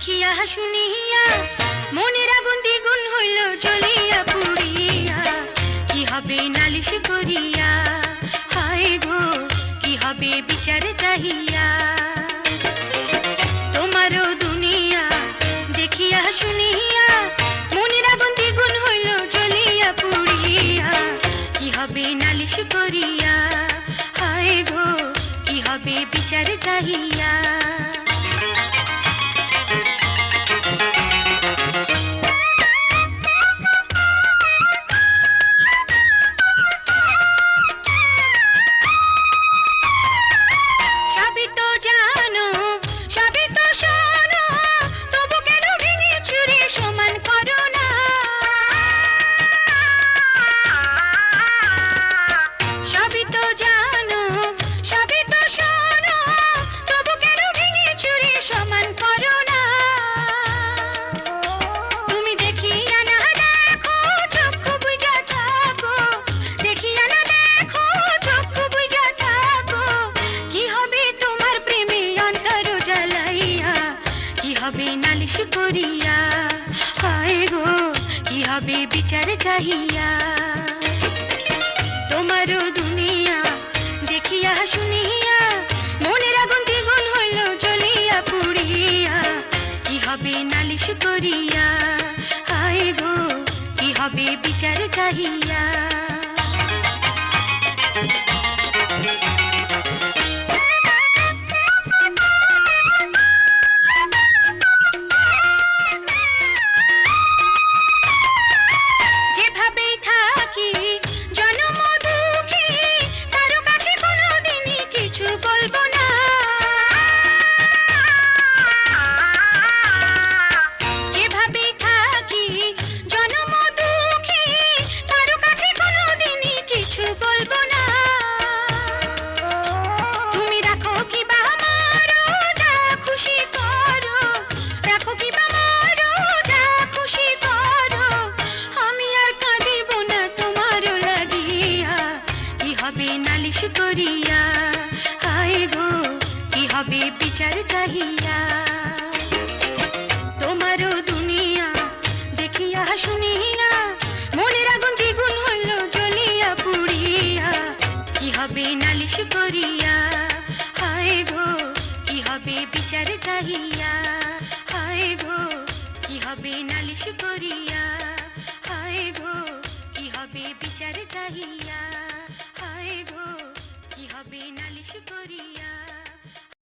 দেখিয়া শুনিয়া, মনের আগুন দ্বিগুণ হইল জ্বলিয়া পুড়িয়া। কি হবে নালিশ করিয়া? হায় গো, কি হবে বিচার চাহিয়া? দুনিয়া দেখিয়া হইল কি হবে নালিশ করিয়া? হায় গো, কি হবে বিচার চাহিয়া? করিয়া। হায় গো, কি হবে বিচার চাহিয়া? তোমারও দুনিয়া দেখিয়া শুনিয়া, মনের আগুন দ্বিগুণ হইল জ্বলিয়া পুড়িয়া। কি হবে নালিশ করিয়া? হায় গো, কি হবে বিচার চাহিয়া? করিয়া হায় গো, কি হবে বিচার চাহিয়া? তোমারও দুনিয়া দেখিয়া শুনিয়া, মনের আগুন দ্বিগুণ হইল জ্বলিয়া পুড়িয়া। কি হবে নালিশ করিয়া? হায় গো, কি হবে বিচার চাহিয়া? হায় গো, কি হবে নালিশ করিয়া? হায় গো, কি হবে বিচার চাহিয়া? बारिश